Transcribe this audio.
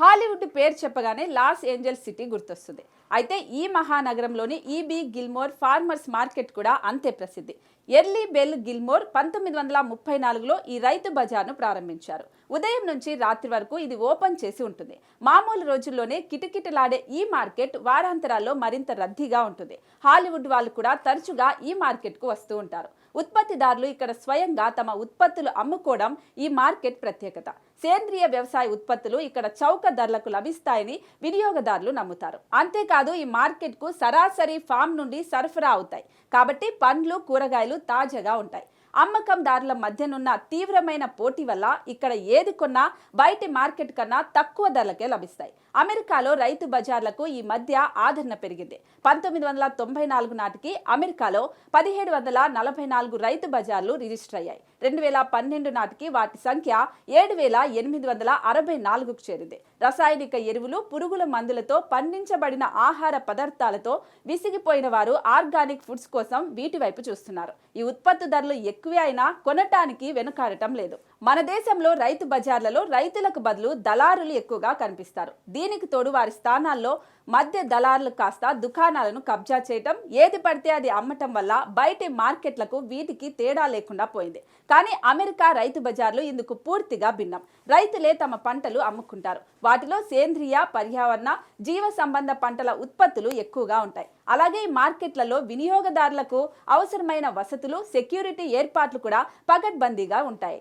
Hollywood పేరు చెప్పగానే Los Angeles city గుర్తొస్తుంది. అయితే ఈ మహానగరంలోని E B Gilmore farmers market కూడా అంతే ప్రసిద్ధి. ఎర్లీ బెల్ గిల్మోర్ పంతొమ్మిది వందల ముప్పై నాలుగులో ఈ రైతు బజార్ను ప్రారంభించారు. ఉదయం నుంచి రాత్రి వరకు ఇది ఓపెన్ చేసి ఉంటుంది. మామూలు రోజుల్లోనే కిటకిటలాడే ఈ మార్కెట్ వారాంతరాల్లో మరింత రద్దీగా ఉంటుంది. హాలీవుడ్ వాళ్ళు కూడా తరచుగా ఈ మార్కెట్కు వస్తూ ఉంటారు. ఉత్పత్తిదారులు ఇక్కడ స్వయంగా తమ ఉత్పత్తులు అమ్ముకోవడం ఈ మార్కెట్ ప్రత్యేకత. సేంద్రియ వ్యవసాయ ఉత్పత్తులు ఇక్కడ చౌక ధరలకు లభిస్తాయని వినియోగదారులు నమ్ముతారు. అంతేకాదు ఈ మార్కెట్కు సరాసరి ఫామ్ నుండి సరఫరా అవుతాయి. కాబట్టి పండ్లు కూరగాయలు తాజాగా ఉంటాయి. అమ్మకందారుల మధ్యనున్న తీవ్రమైన పోటీ వల్ల ఇక్కడ ఏది కొన్నా బయటి మార్కెట్ కన్నా తక్కువ ధరలకే లభిస్తాయి. అమెరికాలో రైతు బజార్లకు ఈ మధ్య ఆదరణ పెరిగింది. పంతొమ్మిది వందల తొంభై నాలుగు నాటికి అమెరికాలో పదిహేడు వందల నలభై నాలుగు రైతు బజార్లు రిజిస్టర్ అయ్యాయి. రెండు వేల పన్నెండు నాటికి వాటి సంఖ్య ఏడు వేల ఎనిమిది వందల అరవై నాలుగుకు చేరింది. రసాయనిక ఎరువులు పురుగుల మందులతో పండించబడిన ఆహార పదార్థాలతో విసిగిపోయిన వారు ఆర్గానిక్ ఫుడ్స్ కోసం వీటి వైపు చూస్తున్నారు. ఈ ఉత్పత్తి ధరలు ఎక్కువే అయినా కొనటానికి వెనుకాడటం లేదు. మన దేశంలో రైతు బజార్లలో రైతులకు బదులు దళారులు ఎక్కువగా కనిపిస్తారు. దీనికి తోడు వారి స్థానాల్లో మధ్య దళారులు కాస్త దుకాణాలను కబ్జా చేయటం ఏది పడితే అది అమ్మటం వల్ల బయటి మార్కెట్లకు వీటికి తేడా లేకుండా పోయింది. కానీ అమెరికా రైతు బజార్లు ఇందుకు పూర్తిగా భిన్నం. రైతులే తమ పంటలు అమ్ముకుంటారు. వాటిలో సేంద్రియ పర్యావరణ జీవ సంబంధ పంటల ఉత్పత్తులు ఎక్కువగా ఉంటాయి. అలాగే ఈ మార్కెట్లలో వినియోగదారులకు అవసరమైన వసతులు సెక్యూరిటీ ఏర్పాట్లు కూడా పకడ్బందీగా ఉంటాయి.